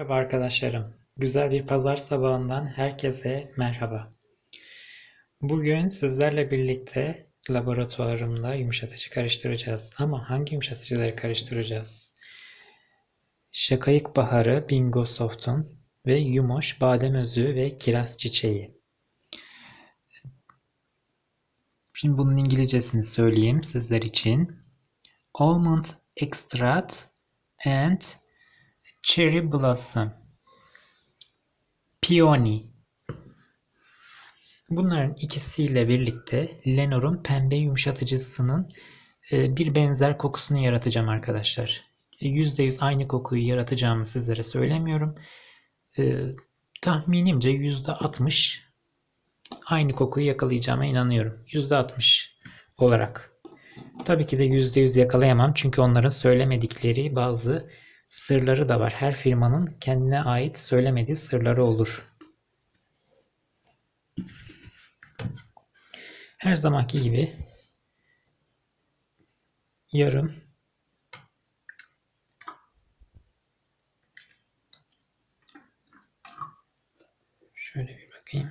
Merhaba arkadaşlarım. Güzel bir pazar sabahından herkese merhaba. Bugün sizlerle birlikte laboratuvarımda yumuşatıcı karıştıracağız. Ama hangi yumuşatıcıları karıştıracağız? Şakayık Baharı Bingo Soft'un ve Yumoş Badem Özü ve Kiraz Çiçeği. Şimdi bunun İngilizcesini söyleyeyim sizler için. Almond Extract and Cherry Blossom Peony Bunların ikisiyle birlikte Lenor'un pembe yumuşatıcısının e, bir benzer kokusunu yaratacağım arkadaşlar. %100 aynı kokuyu yaratacağımı sizlere söylemiyorum. E, tahminimce %60 aynı kokuyu yakalayacağıma inanıyorum. %60 olarak. Tabii ki de %100 yakalayamam çünkü onların söylemedikleri bazı sırları da var. Her firmanın kendine ait söylemediği sırları olur. Her zamanki gibi yarım şöyle bir bakayım.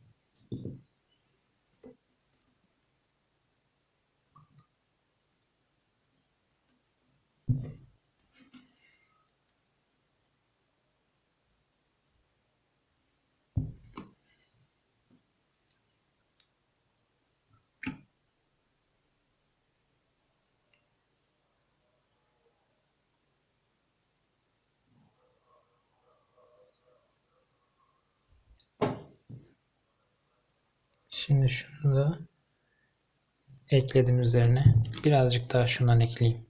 Şimdi şunu da ekledim üzerine. Birazcık daha şundan ekleyeyim.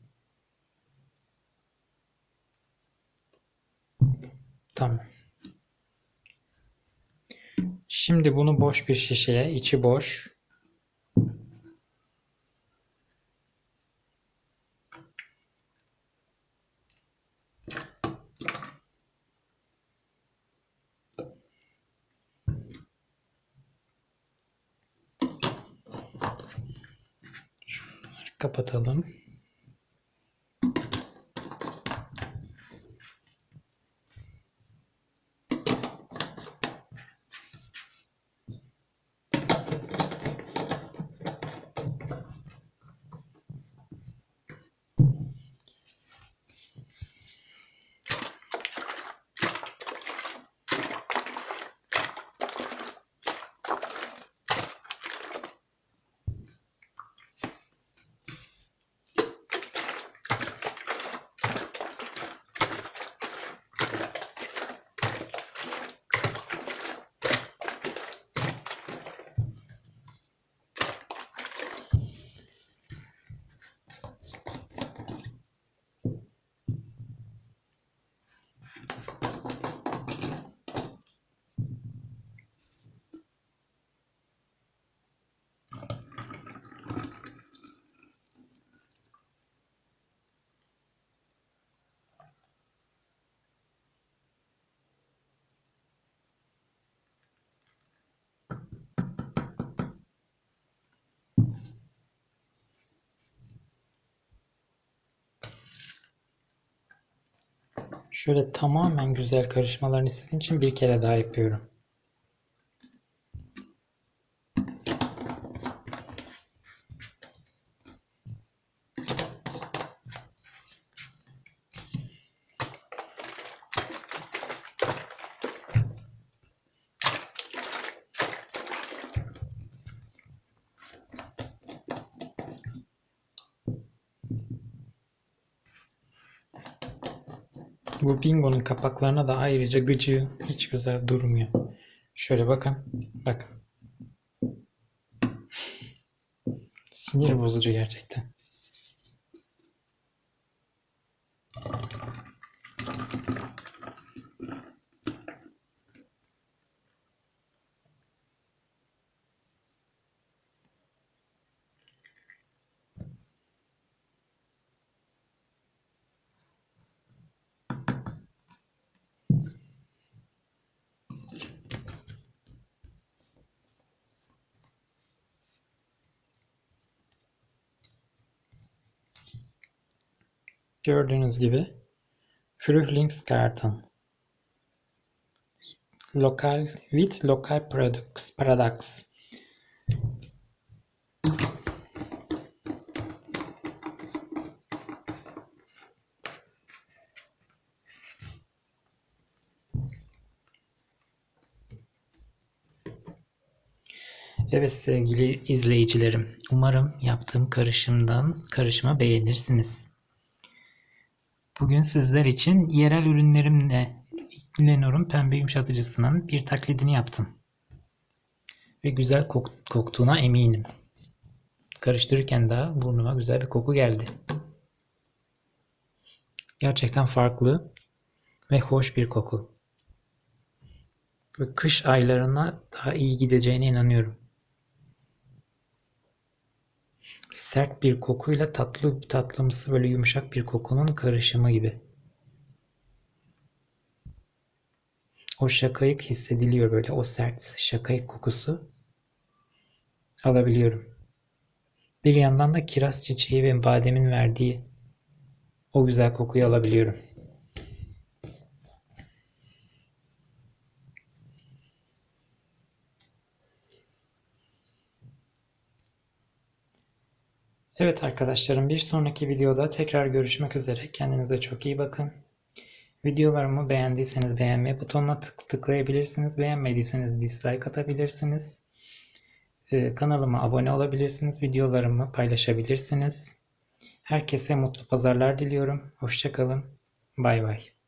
Tamam. Şimdi bunu boş bir şişeye, içi boş. Kapatalım. Şöyle tamamen güzel karışmalarını istediğim için bir kere daha yapıyorum. Bu bingonun kapaklarına da ayrıca gıcığı hiç güzel durmuyor. Şöyle bakın. Bakın. Sinir bozucu gerçekten. Gördüğünüz gibi Frühlingsgarten. Lokal with local products. products. Evet sevgili izleyicilerim, umarım yaptığım karışımdan karışımı beğenirsiniz. Bugün sizler için yerel ürünlerimle Lenor'un pembe yumuşatıcısının bir taklidini yaptım. Ve güzel kok- koktuğuna eminim. Karıştırırken daha burnuma güzel bir koku geldi. Gerçekten farklı ve hoş bir koku. Ve kış aylarına daha iyi gideceğine inanıyorum. Sert bir kokuyla tatlı tatlımsı böyle yumuşak bir kokunun karışımı gibi. O şakayık hissediliyor böyle o sert şakayık kokusu alabiliyorum. Bir yandan da kiraz çiçeği ve bademin verdiği o güzel kokuyu alabiliyorum. Evet arkadaşlarım bir sonraki videoda tekrar görüşmek üzere. Kendinize çok iyi bakın. Videolarımı beğendiyseniz beğenme butonuna tık tıklayabilirsiniz. Beğenmediyseniz dislike atabilirsiniz. Ee, kanalıma abone olabilirsiniz. Videolarımı paylaşabilirsiniz. Herkese mutlu pazarlar diliyorum. Hoşçakalın. Bay bay.